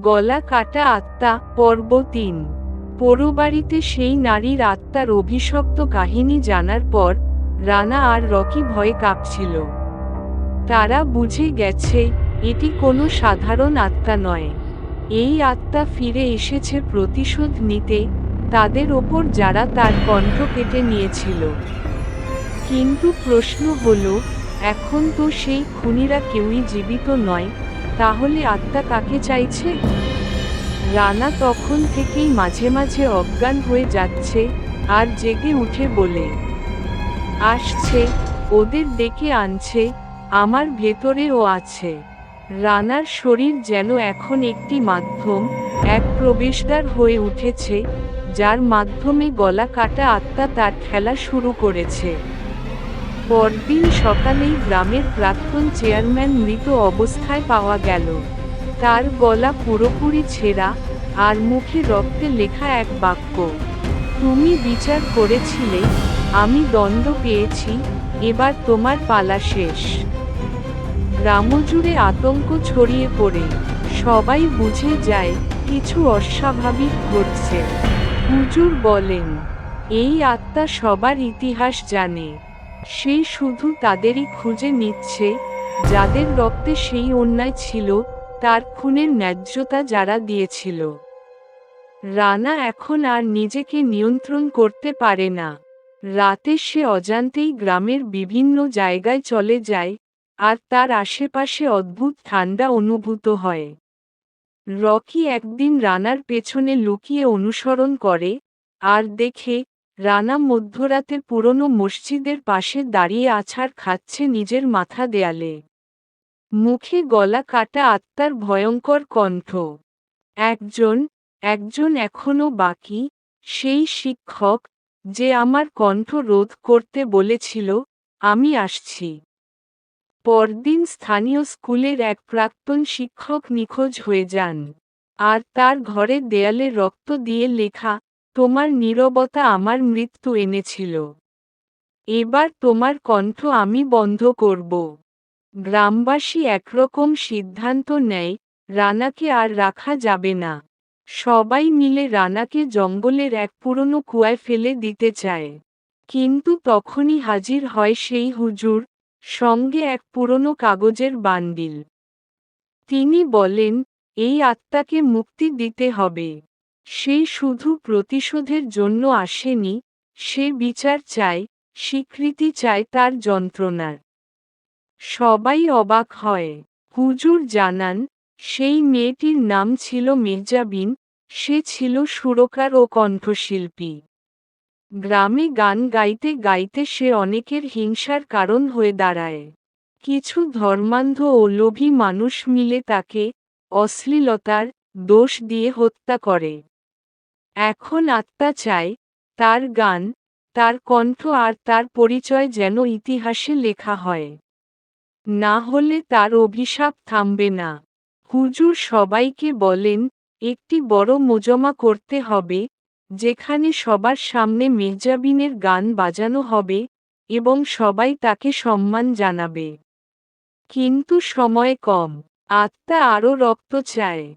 গলা কাটা আত্মা, পর্ব তিন। পোড়োবাড়িতে সেই নারীর আত্মার অভিশপ্ত কাহিনী জানার পর, রানা আর রকি ভয়ে কাঁপছিল। তারা বুঝে গেছে, এটি কোনো সাধারণ আত্মা নয়। এই আত্মা ফিরে এসেছে প্রতিশোধ নিতে, তাদের ওপর যারা তার কণ্ঠ কেটে নিয়েছিল। কিন্তু প্রশ্ন হল, এখন তো সেই খুনিরা কেউই জীবিত নয় তাহলে আত্মা কাকে চাইছে? রানা তখন থেকেই মাঝে মাঝে অজ্ঞান হয়ে যাচ্ছে আর জেগে উঠে বলে, আসছে, ওদের ডেকে আনছে, আমার ভেতরেও আছে। রানার শরীর যেন এখন একটি মাধ্যম, এক প্রবেশদ্বার হয়ে উঠেছে, যার মাধ্যমে গলা কাটা আত্মা তার খেলা শুরু করেছে। পরদিন সকালেই গ্রামের প্রাক্তন চেয়ারম্যান মৃত অবস্থায় পাওয়া গেল। তার গলা পুরোপুরি ছেঁড়া আর মুখে রক্তে লেখা এক বাক্য, তুমি বিচার করেছিলে, আমি দণ্ড পেয়েছি, এবার তোমার পালা শেষ। গ্রামজুড়ে আতঙ্ক ছড়িয়ে পড়ে, সবাই বুঝে যায় কিছু অস্বাভাবিক ঘটছে। হুজুর বলেন, এই আত্মা সবার ইতিহাস জানে। সে শুধু তাদেরই খুঁজে নিচ্ছে, যাদের রক্তে সেই অন্যায় ছিল, তার খুনের ন্যায্যতা যারা দিয়েছিল। রানা এখন আর নিজেকে নিয়ন্ত্রণ করতে পারে না। রাতে সে অজান্তেই গ্রামের বিভিন্ন জায়গায় চলে যায়, আর তার আশেপাশে অদ্ভুত ঠান্ডা অনুভূত হয়। রকি একদিন রানার পেছনে লুকিয়ে অনুসরণ করে, আর দেখে রানা মধ্যরাতে পুরনো মসজিদের পাশে দাঁড়িয়ে আছাড় খাচ্ছে নিজের মাথা দেয়ালে। মুখে গলা কাটা আত্মার ভয়ঙ্কর কণ্ঠ। একজন একজন এখনও বাকি, সেই শিক্ষক, যে আমার কণ্ঠ রোধ করতে বলেছিল, আমি আসছি। পরদিন স্থানীয় স্কুলের এক প্রাক্তন শিক্ষক নিখোঁজ হয়ে যান। আর তার ঘরের দেয়ালে রক্ত দিয়ে লেখা তোমার নীরবতা আমার মৃত্যু এনেছিল। এবার তোমার কণ্ঠ আমি বন্ধ করব। গ্রামবাসী একরকম সিদ্ধান্ত নেয়, রানাকে আর রাখা যাবে না। সবাই মিলে রানাকে জঙ্গলের এক পুরনো কুয়ায় ফেলে দিতে চায়। কিন্তু তখনই হাজির হয় সেই হুজুর, সঙ্গে এক পুরনো কাগজের বান্ডিল। তিনি বলেন, এই আত্মাকে মুক্তি দিতে হবে। সে শুধু প্রতিশোধের জন্য আসেনি, সে বিচার চায়, স্বীকৃতি চায় তার যন্ত্রণার। সবাই অবাক হয়। হুজুর জানান, সেই মেয়েটির নাম ছিল মির্জাবিন সে ছিল সুরকার ও কণ্ঠশিল্পী। গ্রামে গান গাইতে গাইতে সে অনেকের হিংসার কারণ হয়ে দাঁড়ায়। কিছু ধর্মান্ধ ও লোভী মানুষ মিলে তাকে অশ্লীলতার দোষ দিয়ে হত্যা করে। এখন আত্মা চায় তার গান, তার কণ্ঠ আর তার পরিচয় যেন ইতিহাসে লেখা হয়। না হলে তার অভিশাপ থামবে না। হুজুর সবাইকে বলেন, একটি বড় মোজমা করতে হবে, যেখানে সবার সামনে মির্জাবিনের গান বাজানো হবে এবং সবাই তাকে সম্মান জানাবে। কিন্তু সময় কম, আত্মা আরও রক্ত চায়।